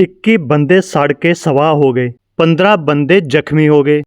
21 ਬੰਦੇ ਸੜ ਕੇ ਸਵਾਹ ਹੋ ਗਏ 15 ਬੰਦੇ ਜ਼ਖਮੀ ਹੋ ਗਏ।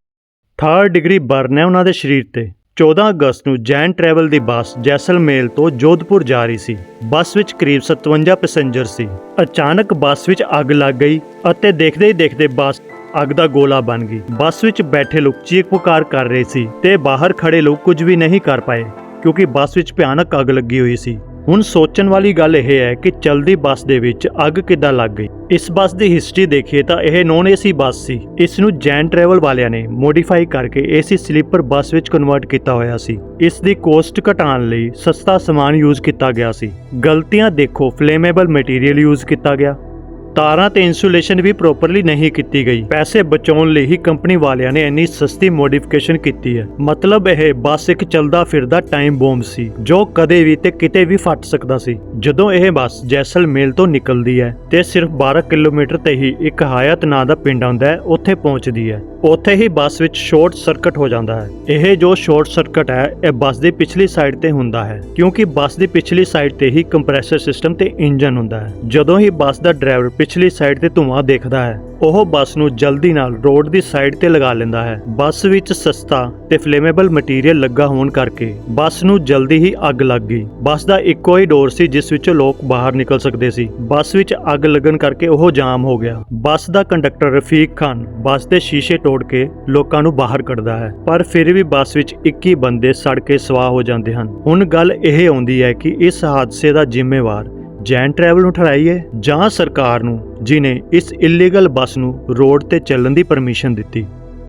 3rd ਡਿਗਰੀ ਬਰਨ ਹੈ ਉਹਨਾਂ ਦੇ ਸਰੀਰ ਤੇ। 14 ਅਗਸਤ ਨੂੰ ਜੈਨ ਟਰੈਵਲ ਦੀ ਬੱਸ ਜੈਸਲਮੇਲ ਤੋਂ ਜੋਧਪੁਰ ਜਾ ਰਹੀ ਸੀ। ਬੱਸ ਵਿੱਚ ਕਰੀਬ 57 ਪੈਸੇਂਜਰ ਸੀ। ਅਚਾਨਕ ਬੱਸ ਵਿੱਚ ਅੱਗ ਲੱਗ ਗਈ ਅਤੇ ਦੇਖਦੇ ਹੀ ਦੇਖਦੇ ਬੱਸ ਅੱਗ ਦਾ ਗੋਲਾ ਬਣ ਗਈ। ਬੱਸ ਵਿੱਚ ਬੈਠੇ ਲੋਕ ਚੀਕ ਪੁਕਾਰ ਕਰ ਰਹੇ ਸੀ ਤੇ ਬਾਹਰ ਖੜੇ ਲੋਕ ਕੁਝ ਵੀ ਨਹੀਂ ਕਰ ਪਾਏ, ਕਿਉਂਕਿ ਬੱਸ ਵਿੱਚ ਭਿਆਨਕ ਅੱਗ ਲੱਗੀ ਹੋਈ ਸੀ। ਹੁਣ ਸੋਚਣ ਵਾਲੀ ਗੱਲ ਇਹ ਹੈ ਕਿ ਚਲਦੀ ਬੱਸ ਦੇ ਵਿੱਚ ਅੱਗ ਕਿੱਦਾਂ ਲੱਗ ਗਈ। ਇਸ ਬੱਸ ਦੀ ਹਿਸਟਰੀ ਦੇਖੀਏ ਤਾਂ ਇਹ ਨੋਨ ਏਸੀ ਬੱਸ ਸੀ। ਇਸ ਨੂੰ ਜੈਨ ਟਰੈਵਲ ਵਾਲਿਆਂ ਨੇ ਮੋਡੀਫਾਈ ਕਰਕੇ ਏਸੀ ਸਲੀਪਰ ਬੱਸ ਵਿੱਚ ਕਨਵਰਟ ਕੀਤਾ ਹੋਇਆ ਸੀ। ਇਸ ਦੀ ਕੋਸਟ ਘਟਾਉਣ ਲਈ ਸਸਤਾ ਸਮਾਨ ਯੂਜ਼ ਕੀਤਾ ਗਿਆ ਸੀ। ਗਲਤੀਆਂ ਦੇਖੋ ਫਲੇਮੇਬਲ ਮਟੀਰੀਅਲ ਯੂਜ਼ ਕੀਤਾ ਗਿਆ। ਤਾਰਾਂ ਤੇ ਇਨਸੂਲੇਸ਼ਨ ਵੀ ਪ੍ਰੋਪਰਲੀ ਨਹੀਂ ਕੀਤੀ ਗਈ। ਪੈਸੇ ਬਚਾਉਣ ਲਈ ਹੀ ਕੰਪਨੀ ਵਾਲਿਆਂ ਨੇ ਇੰਨੀ ਸਸਤੀ ਮੋਡੀਫਿਕੇਸ਼ਨ ਕੀਤੀ ਹੈ। ਮਤਲਬ ਇਹ ਬੱਸ ਇੱਕ ਚਲਦਾ ਫਿਰਦਾ ਟਾਈਮ ਬੋਮ ਸੀ, ਜੋ ਕਦੇ ਵੀ ਤੇ ਕਿਤੇ ਵੀ ਫਟ ਸਕਦਾ ਸੀ। ਜਦੋਂ ਇਹ ਬੱਸ ਜੈਸਲਮੇਰ ਤੋਂ ਨਿਕਲਦੀ ਹੈ ਤੇ ਸਿਰਫ 12 ਕਿਲੋਮੀਟਰ ਤੇ ਹੀ ਇੱਕ ਹਾਇਤ ਨਾਂ ਦਾ ਪਿੰਡ ਆਉਂਦਾ ਹੈ, ਉੱਥੇ ਪਹੁੰਚਦੀ ਹੈ। ਉੱਥੇ ਹੀ ਬੱਸ ਵਿੱਚ ਸ਼ਾਰਟ ਸਰਕਟ ਹੋ ਜਾਂਦਾ ਹੈ। ਇਹ ਜੋ ਸ਼ਾਰਟ ਸਰਕਟ ਹੈ, ਇਹ ਬੱਸ ਦੀ ਪਿਛਲੀ ਸਾਈਡ ਤੇ ਹੁੰਦਾ ਹੈ, ਕਿਉਂਕਿ ਬੱਸ ਦੀ ਪਿਛਲੀ ਸਾਈਡ ਤੇ ਹੀ ਕੰਪਰੈਸਰ ਸਿਸਟਮ ਤੇ ਇੰਜਨ ਹੁੰਦਾ ਹੈ। ਜਦੋਂ ਹੀ ਬੱਸ ਦਾ ਡਰਾਈਵਰ ਪਿਛਲੀ ਸਾਈਡ ਤੇ ਧੂੰਆਂ ਦੇਖਦਾ ਹੈ। ਉਹ ਬੱਸ ਨੂੰ ਜਲਦੀ ਨਾਲ ਰੋਡ ਦੀ ਸਾਈਡ ਤੇ ਲਗਾ ਲੈਂਦਾ ਹੈ। ਬੱਸ ਵਿੱਚ ਸਸਤਾ ਤੇ ਫਲੇਮੇਬਲ ਮਟੀਰੀਅਲ ਲੱਗਾ ਹੋਣ ਕਰਕੇ ਬੱਸ ਨੂੰ ਜਲਦੀ ਹੀ ਅੱਗ ਲੱਗ ਗਈ। ਬੱਸ ਦਾ ਇੱਕੋ ਹੀ ਡੋਰ ਸੀ, ਜਿਸ ਵਿੱਚੋਂ ਲੋਕ ਬਾਹਰ ਨਿਕਲ ਸਕਦੇ ਸੀ। ਬੱਸ ਵਿੱਚ ਅੱਗ ਲੱਗਣ ਕਰਕੇ ਉਹ ਜਾਮ ਹੋ ਗਿਆ। ਬੱਸ ਦਾ ਕੰਡਕਟਰ ਰਫੀਕ ਖਾਨ ਬੱਸ ਦੇ ਸ਼ੀਸ਼ੇ ਤੋੜ ਕੇ ਲੋਕਾਂ ਨੂੰ ਬਾਹਰ ਕੱਢਦਾ ਹੈ। ਪਰ ਫਿਰ ਵੀ ਬੱਸ ਵਿੱਚ 21 ਬੰਦੇ ਸੜ ਕੇ ਸਵਾਹ ਹੋ ਜਾਂਦੇ ਹਨ। ਹੁਣ ਗੱਲ ਇਹ ਆਉਂਦੀ ਹੈ ਕਿ ਇਸ ਹਾਦਸੇ ਦਾ ਜ਼ਿੰਮੇਵਾਰ ਜੈਨ ਟਰੈਵਲ ਨੂੰ ਠਹਿਰਾਈਏ ਜਾਂ ਸਰਕਾਰ ਨੂੰ, ਜਿਨੇ ਇਸ ਇਲੀਗਲ ਬੱਸ ਨੂੰ ਰੋਡ ਤੇ ਚੱਲਣ ਦੀ ਪਰਮਿਸ਼ਨ ਦਿੱਤੀ।